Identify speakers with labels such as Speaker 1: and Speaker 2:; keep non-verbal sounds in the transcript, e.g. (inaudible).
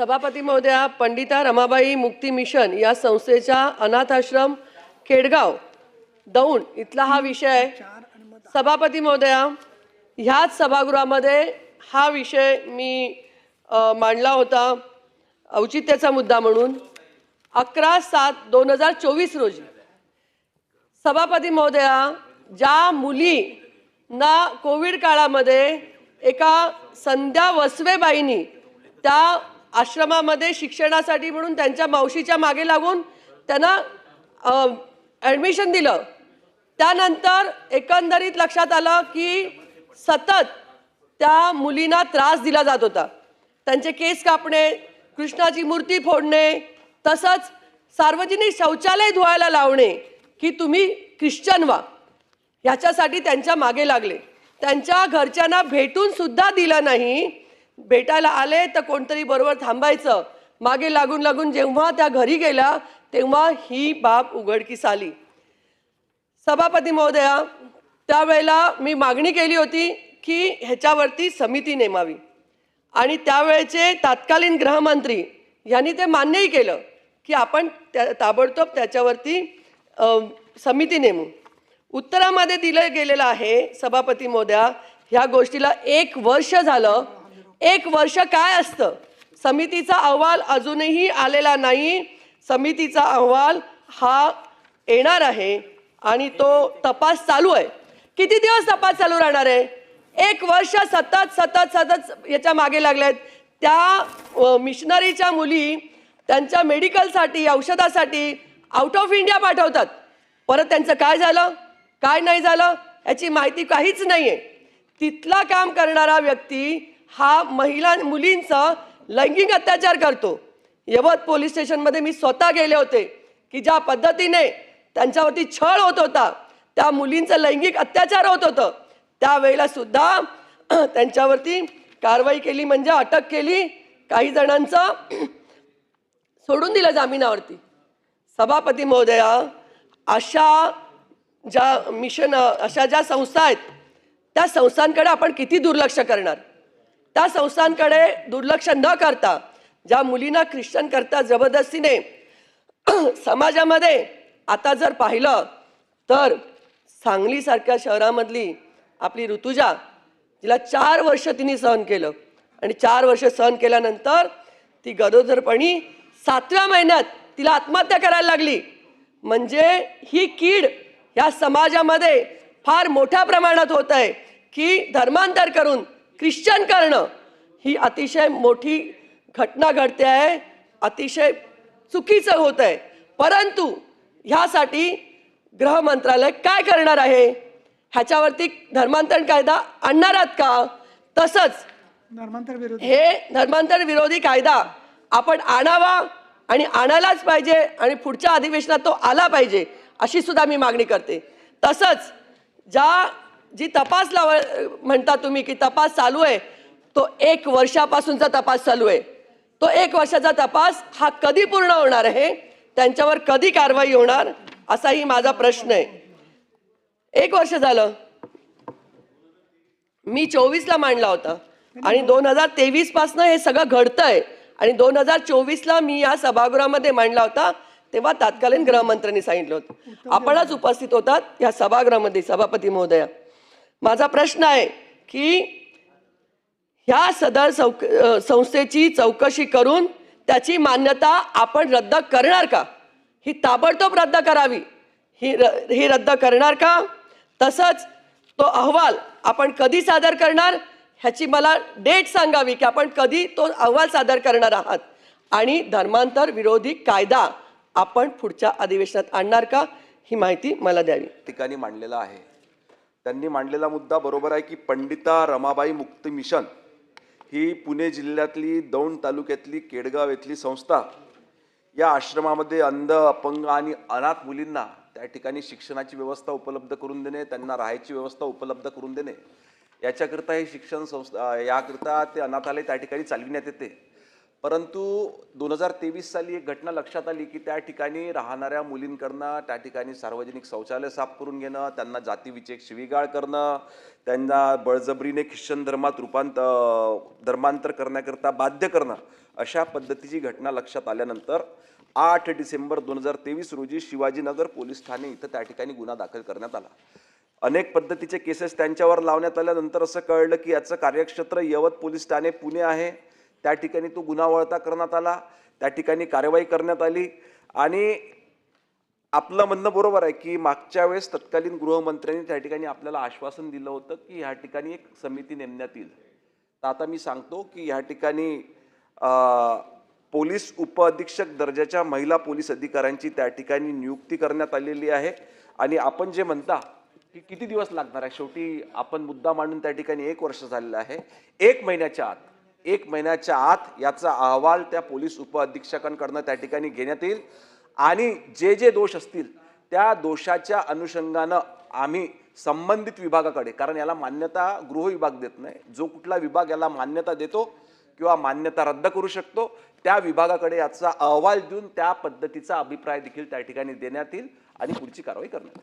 Speaker 1: सभापती महोदया पंडिता रमाबाई मुक्ती मिशन या संस्थेच्या अनाथाश्रम खेडगाव दौंड इथला हा विषय. सभापती महोदया ह्याच सभागृहामध्ये हा विषय मी मांडला होता औचित्याचा मुद्दा म्हणून. अकरा सात दोन हजार चोवीस रोजी. सभापती महोदया ज्या मुलींना कोविड काळामध्ये एका संध्या वसवेबाईंनी त्या आश्रमामध्ये शिक्षणासाठी म्हणून त्यांच्या मावशीच्या मागे लागून त्यांना ॲडमिशन दिलं. त्यानंतर एकंदरीत लक्षात आलं की सतत त्या मुलींना त्रास दिला जात होता. त्यांचे केस कापणे कृष्णाची मूर्ती फोडणे तसंच सार्वजनिक शौचालय धुवायला लावणे की तुम्ही ख्रिश्चन व्हा. ह्याच्यासाठी त्यांच्या मागे लागले. त्यांच्या घरच्यांना भेटून सुद्धा दिलं नाही. भेटायला आले तर कोणतरी बरोबर थांबायचं. मागे लागून लागून जेव्हा त्या घरी गेल्या तेव्हा ही बाब उघडकीस आली. सभापती महोदया त्यावेळेला मी मागणी केली होती की ह्याच्यावरती समिती नेमावी. आणि त्यावेळेचे तत्कालीन गृहमंत्री यांनी ते मान्यही केलं की आपण त्या ताबडतोब त्याच्यावरती समिती नेमू. उत्तरामध्ये दिलं गेलेलं आहे सभापती मोद्या ह्या गोष्टीला एक वर्ष झालं एक वर्ष काय असतं? समितीचा अहवाल अजूनही आलेला नाही. समितीचा अहवाल हा येणार आहे आणि तो तपास चालू आहे. किती दिवस तपास चालू राहणार आहे? एक वर्ष सतत सतत सतत याच्या मागे लागल्यात त्या मिशनरीच्या मुली त्यांच्या मेडिकलसाठी औषधासाठी आउट ऑफ इंडिया पाठवतात. परत त्यांचं काय झालं? काय नाही झालं? याची माहिती काहीच नाही आहे तिथला काम करणारा व्यक्ती हा महिला मुलींचा लैंगिक अत्याचार करतो. यवत पोलीस स्टेशनमध्ये मी स्वतः गेले होते की ज्या पद्धतीने त्यांच्यावरती छळ होत होता त्या मुलींचं लैंगिक अत्याचार होत होतं. त्यावेळेला सुद्धा (clears throat) त्यांच्यावरती कारवाई केली म्हणजे अटक केली. काही जणांचं (clears throat) सोडून दिलं जामिनावरती. सभापती महोदया अशा ज्या मिशन अशा ज्या संस्था आहेत त्या संस्थांकडे आपण किती दुर्लक्ष करणार? त्या संस्थांकडे दुर्लक्ष न करता ज्या मुलींना ख्रिश्चन करता जबरदस्तीने (clears throat) समाजामध्ये आता जर पाहिलं तर सांगलीसारख्या शहरामधली आपली ऋतुजा जिला चार वर्ष तिने सहन केलं. आणि चार वर्ष सहन केल्यानंतर ती गरोदरपणी सातव्या महिन्यात तिला आत्महत्या करायला लागली. म्हणजे ही कीड या समाजामध्ये फार मोठ्या प्रमाणात होत आहे की धर्मांतर करून ख्रिश्चन करणं ही अतिशय मोठी घटना घडते आहे अतिशय चुकीचं होत आहे. परंतु ह्यासाठी गृह मंत्रालय काय करणार आहे? ह्याच्यावरती धर्मांतरण कायदा आणणार आहात का? तसंच
Speaker 2: धर्मांतर विरोधी.
Speaker 1: हे धर्मांतर विरोधी कायदा आपण आणावा आणि आणायलाच पाहिजे आणि पुढच्या अधिवेशनात तो आला पाहिजे अशी सुद्धा मी मागणी करते. तसंच ज्या जी तपास लाव म्हणता तुम्ही की तपास चालू आहे तो एक वर्षापासूनचा तपास चालू आहे. तो एक वर्षाचा तपास हा कधी पूर्ण होणार आहे? त्यांच्यावर कधी कारवाई होणार? असाही माझा प्रश्न आहे. एक वर्ष झालं. मी चोवीसला मांडला होता आणि दोन हजार तेवीस पासनं हे सगळं घडतंय. आणि दोन हजार चोवीसला मी या सभागृहामध्ये मांडला होता तेव्हा तत्कालीन गृहमंत्र्यांनी सांगितलं होतं. आपणच उपस्थित होतात या सभागृहामध्ये सभापती महोदया. माझा प्रश्न आहे की ह्या सदर चौक संस्थेची चौकशी करून त्याची मान्यता आपण रद्द करणार का? ही ताबडतोब रद्द करावी. ही र ही रद्द करणार का? तसंच तो अहवाल आपण कधी सादर करणार? ह्याची मला डेट सांगावी की आपण कधी तो अहवाल सादर करणार आहात? आणि धर्मांतर विरोधी कायदा आपण पुढच्या अधिवेशनात आणणार का? ही माहिती मला द्यावी.
Speaker 3: ठिकाणी मांडलेला आहे. त्यांनी मांडलेला मुद्दा बरोबर आहे की पंडिता रमाबाई मुक्ती मिशन ही पुणे जिल्ह्यातली दौंड तालुक्यातली केडगाव येथली संस्था या आश्रमामध्ये अंध अपंग आणि अनाथ मुलींना त्या ठिकाणी शिक्षणाची व्यवस्था उपलब्ध करून देणे त्यांना राहायची व्यवस्था उपलब्ध करून देणे. याच्याकरता हे शिक्षण संस्था याकरता ते अनाथालय त्या ठिकाणी चालविण्यात येते. परंतु दोन हजार तेवीस साली एक घटना लक्षात आली की त्या ठिकाणी राहणाऱ्या मुलींकडनं त्या ठिकाणी सार्वजनिक शौचालय साफ करून घेणं त्यांना जातीविचेक शिवीगाळ करणं त्यांना बळजबरीने ख्रिश्चन धर्मात रूपांत धर्मांतर करण्याकरता बाध्य करणं अशा पद्धतीची घटना लक्षात आल्यानंतर आठ डिसेंबर दोन हजार तेवीस रोजी शिवाजीनगर पोलीस ठाणे इथं त्या ठिकाणी गुन्हा दाखल करण्यात आला. अनेक पद्धतीचे केसेस त्यांच्यावर लावण्यात आल्यानंतर असं कळलं की याचं कार्यक्षेत्र यवत पोलीस ठाणे पुणे आहे. त्या ठिकाणी तो गुन्हा वळता करण्यात आला त्या ठिकाणी कारवाई करण्यात आली. आणि आपलं म्हणणं बरोबर आहे की मागच्या वेळेस तत्कालीन गृहमंत्र्यांनी त्या ठिकाणी आपल्याला आश्वासन दिलं होतं की ह्या ठिकाणी एक समिती नेमण्यात येईल. तर आता मी सांगतो की ह्या ठिकाणी पोलीस उपअधीक्षक दर्जाच्या महिला पोलीस अधिकाऱ्यांची त्या ठिकाणी नियुक्ती करण्यात आलेली आहे. आणि आपण जे म्हणता की किती दिवस लागणार आहे? शेवटी आपण मुद्दा मांडून त्या ठिकाणी एक वर्ष झालेलं आहे. एक महिन्याच्या आत एक महिन्याच्या आत याचा अहवाल त्या पोलीस उपअधीक्षकांकडनं त्या ठिकाणी घेण्यात येईल. आणि जे जे दोष असतील त्या दोषाच्या अनुषंगानं आम्ही संबंधित विभागाकडे कारण याला मान्यता गृह विभाग देत नाही जो कुठला विभाग याला मान्यता देतो किंवा मान्यता रद्द करू शकतो त्या विभागाकडे याचा अहवाल देऊन त्या पद्धतीचा अभिप्राय देखील त्या ठिकाणी देण्यात येईल आणि पुढची कारवाई करण्यात येईल.